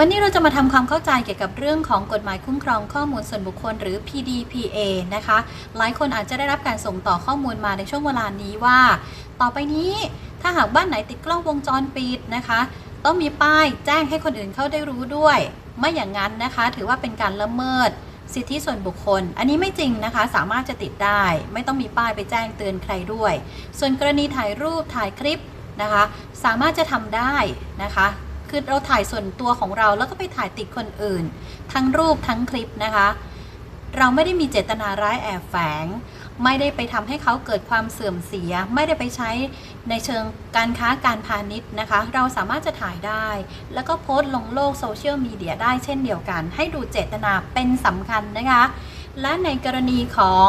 วันนี้เราจะมาทำความเข้าใจเกี่ยวกับเรื่องของกฎหมายคุ้มครองข้อมูลส่วนบุคคลหรือ PDPA นะคะ หลายคนอาจจะได้รับการส่งต่อข้อมูลมาในช่วงเวลานี้ว่า ต่อไปนี้ถ้าหากบ้านไหนติดกล้องวงจรปิดนะคะ ต้องมีป้ายแจ้งให้คนอื่นเขาได้รู้ด้วย ไม่อย่างนั้นนะคะ ถือว่าเป็นการละเมิดสิทธิส่วนบุคคล อันนี้ไม่จริงนะคะ สามารถจะติดได้ ไม่ต้องมีป้ายไปแจ้งเตือนใครด้วย ส่วนกรณีถ่ายรูปถ่ายคลิปนะคะ สามารถจะทำได้นะคะ คือเราถ่ายส่วนตัวของเราแล้วก็ไปถ่ายติดคนอื่น ทั้งรูปทั้งคลิปนะคะ เราไม่ได้มีเจตนาร้ายแอบแฝง ไม่ได้ไปทำให้เขาเกิดความเสื่อมเสีย ไม่ได้ไปใช้ในเชิงการค้าการพาณิชย์นะคะ เราสามารถจะถ่ายได้ แล้วก็โพสต์ลงโลกโซเชียลมีเดียได้เช่นเดียวกัน ให้ดูเจตนาเป็นสำคัญนะคะ และในกรณีของ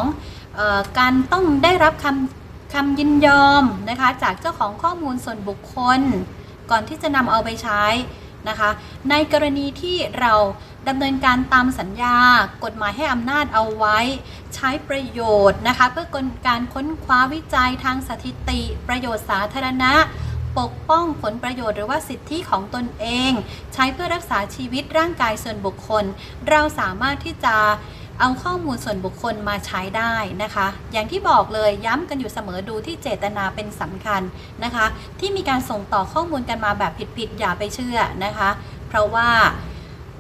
ออการต้องได้รับคำคำยินยอมนะคะจากเจ้าของข้อมูลส่วนบุคคล ก่อนที่จะนำเอาไปใช้นะคะ ในกรณีที่เราดำเนินการตามสัญญา กฎหมายให้อำนาจเอาไว้ ใช้ประโยชน์นะคะ เพื่อการค้นคว้าวิจัยทางสถิติ ประโยชน์สาธารณะ ปกป้องผลประโยชน์หรือว่าสิทธิของตนเอง ใช้เพื่อรักษาชีวิตร่างกายส่วนบุคคล เราสามารถที่จะ เอาข้อมูลส่วนบุคคลมาใช้ได้นะคะ อย่างที่บอกเลยย้ำกันอยู่เสมอดูที่เจตนาเป็นสำคัญนะคะ ที่มีการส่งต่อข้อมูลกันมาแบบผิดๆอย่าไปเชื่อนะคะ เพราะว่า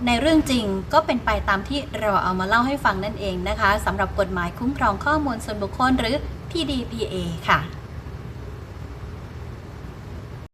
ในเรื่องจริงก็เป็นไปตามที่เราเอามาเล่าให้ฟังนั่นเองนะคะสำหรับกฎหมายคุ้มครองข้อมูลส่วนบุคคลหรือ PDPA ค่ะ